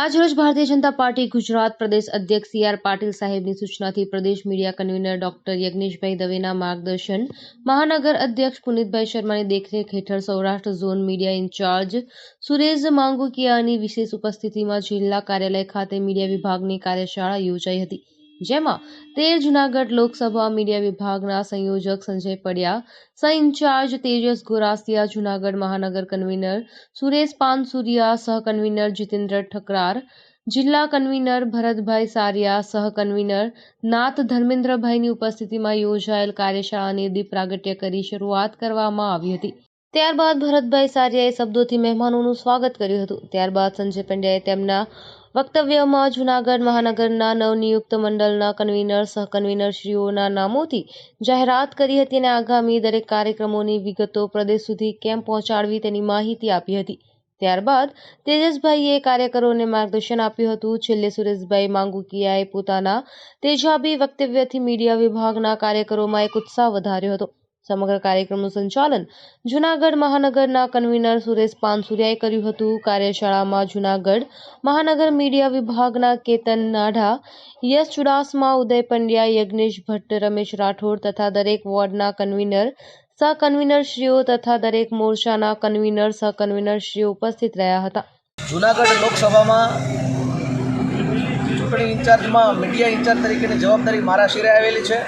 આજરોજ ભારતીય જનતા પાર્ટી ગુજરાત પ્રદેશ અધ્યક્ષ C R Patil સાહેબની સૂચનાથી પ્રદેશ મીડિયા કન્વીનર ડોક્ટર યજ્ઞેશભાઈ દવેના માર્ગદર્શન, મહાનગર અધ્યક્ષ પુનિતભાઈ શર્માની દેખરેખ હેઠળ Saurashtra zone media incharge Suresh માંગુકિયાની વિશેષ ઉપસ્થિતિમાં જિલ્લા કાર્યાલય ખાતે મીડિયા વિભાગની કાર્યશાળા યોજાઈ હતી. જેમાં તેર જુનાગઢ લોકસભા મીડિયા વિભાગના સંયોજક સંજય પડિયા સહ ઇન્ચાર્જ તેજસ ગોરાસિયા, જુનાગઢ મહાનગર કન્વીનર સુરેશ પાનસુરિયા, સહ કન્વીનર જીતેન્દ્ર ઠકરાર, જિલ્લા કન્વીનર ભરતભાઈ સારિયા, સહ કન્વીનર નાથ ધર્મેન્દ્રભાઈની ઉપસ્થિતિમાં યોજાયેલ કાર્યશાળાની દીપ પ્રાગટ્ય કરી શરૂઆત કરવામાં આવી હતી. ત્યારબાદ ભરતભાઈ સારિયાએ શબ્દોથી મહેમાનોનું સ્વાગત કર્યું હતું. ત્યારબાદ સંજય પંડ્યાએ તેમના વક્તવ્યમાં જૂનાગઢ મહાનગરના નવનિયુક્ત મંડળના કન્વીનર સહ કન્વીનરશ્રીઓના નામોથી જાહેરાત કરી હતી અને આગામી દરેક કાર્યક્રમોની વિગતો પ્રદેશ સુધી કેમ પહોંચાડવી તેની માહિતી આપી હતી. ત્યારબાદ તેજસભાઈએ કાર્યકરોને માર્ગદર્શન આપ્યું હતું. છેલ્લે સુરેશભાઈ માંગુકિયાએ પોતાના તેજાબી વક્તવ્યથી મીડિયા વિભાગના કાર્યકરોમાં એક ઉત્સાહ વધાર્યો હતો. સમગ્ર કાર્યક્રમનું સંચાલન જૂનાગઢ મહાનગરના કન્વીનર સુરેશ પાનસુરિયાએ કર્યું હતું. કાર્યશાળામાં જૂનાગઢ મહાનગર મીડિયા વિભાગના કેતન નાઢા, યશ ચુડાસમા, ઉદય પંડ્યા, યજ્ઞેશ ભટ્ટ, રમેશ રાઠોડ તથા દરેક વોર્ડના કન્વીનર સહ કન્વીનરશ્રીઓ તથા દરેક મોરચાના કન્વીનર સહ કન્વીનરશ્રીઓ ઉપસ્થિત રહ્યા હતા. જૂનાગઢ લોકસભામાં ચૂંટણી ઇન્ચાર્જમાં મીડિયા ઇન્ચાર્જ તરીકેની જવાબદારી મારા શિરે આવેલી છે.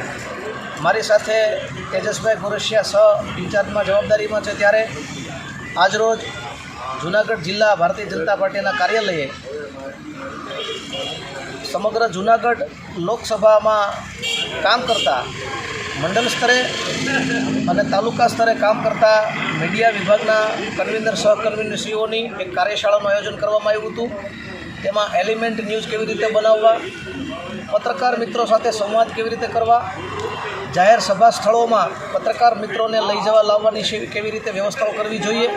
મારી સાથે તેજસભાઈ ગોરસિયા સહ ઇન્ચાર્જમાં જવાબદારીમાં છે ત્યારે આજરોજ જુનાગઢ જિલ્લા ભારતીય જનતા પાર્ટીના કાર્યાલયે સમગ્ર જુનાગઢ લોકસભામાં કામ કરતા મંડળ સ્તરે અને તાલુકા સ્તરે કામ કરતા મીડિયા વિભાગના કન્વીનર સહ કન્વીનરશ્રીઓની એક કાર્યશાળાનું આયોજન કરવામાં આવ્યું હતું. તેમાં એલિમેન્ટ ન્યૂઝ કેવી રીતે બનાવવા પત્રકાર મિત્રો સાથે સંવાદ કેવી રીતે કરવા? જાહેર સભા સ્થળોમાં પત્રકાર મિત્રોને લઈ જવા લાવવાની કેવી રીતે વ્યવસ્થાઓ કરવી જોઈએ?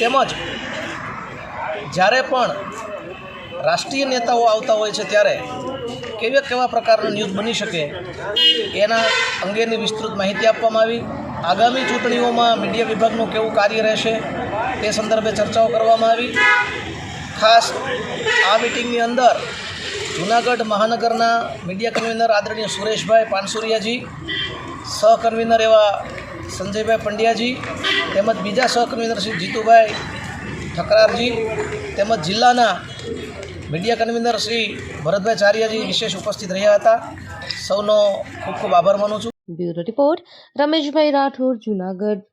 તેમજ જ્યારે પણ રાષ્ટ્રીય નેતાઓ આવતા હોય છે ત્યારે કેવા કેવા પ્રકારનું ન્યૂઝ બની શકે? એના અંગેની વિસ્તૃત માહિતી આપવામાં આવી. આગામી ચૂંટણીઓમાં મીડિયા વિભાગનું કેવું કાર્ય રહેશે તે સંદર્ભે ચર્ચાઓ કરવામાં આવી. ખાસ આ મિટિંગની અંદર જૂનાગઢ મહાનગરના મીડિયા કન્વીનર આદરણીય સુરેશભાઈ પાનસુરિયાજી, સહકન્વીનર એવા સંજયભાઈ પંડ્યાજી, તેમજ બીજા સહકન્વીનર શ્રી જીતુભાઈ ઠકરારજી, તેમજ જિલ્લાના મીડિયા કન્વીનર શ્રી ભરતભાઈ ચારિયાજી વિશેષ ઉપસ્થિત રહ્યા હતા. સૌનો ખૂબ ખૂબ આભાર માનું છું. Bureau report, Rameshbhai Rathod, Junagadh.